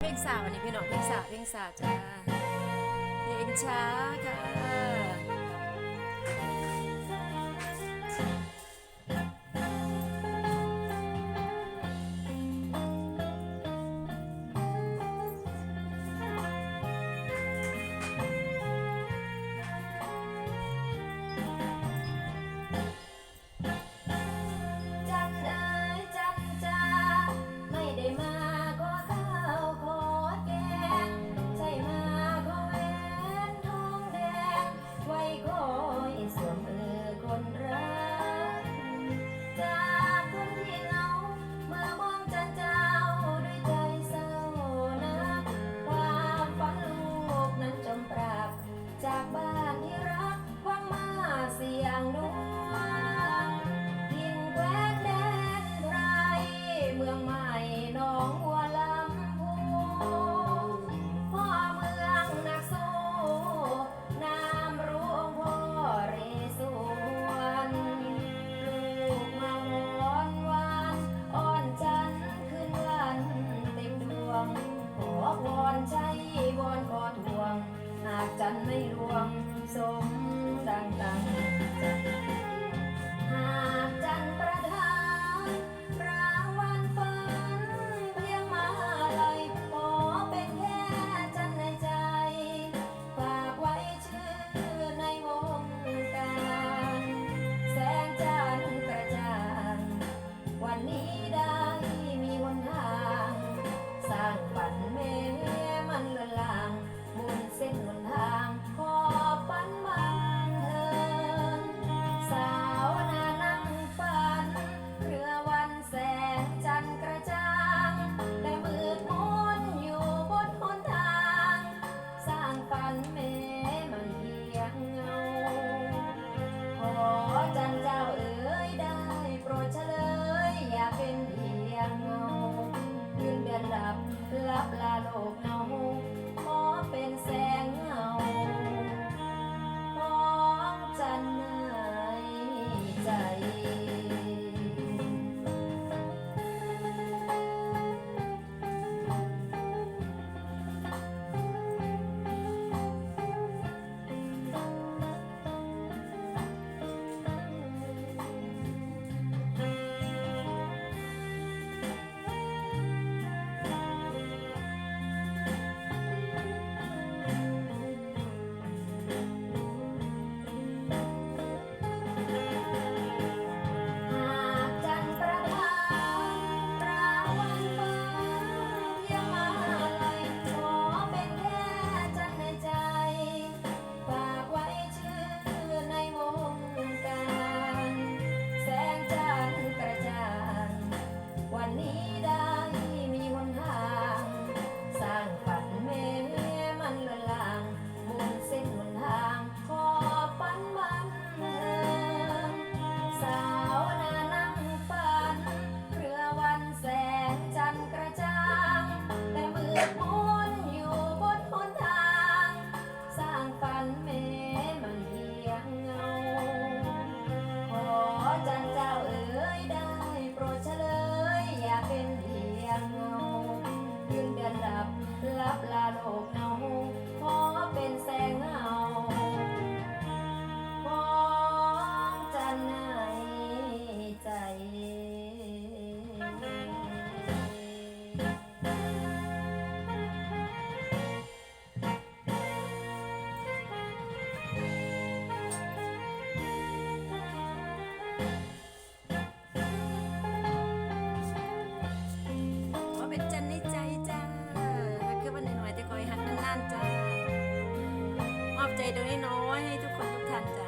เพลงสาวันนี้พี่น้องเพลงสาวเพลงสาวจ้าเพลงช้าค่ะ วอนขอทวง หากจันไม่รวงสมดังตังใจ มอบใจตรงนี้น้อยให้ทุกคนทุกท่านจ้ะ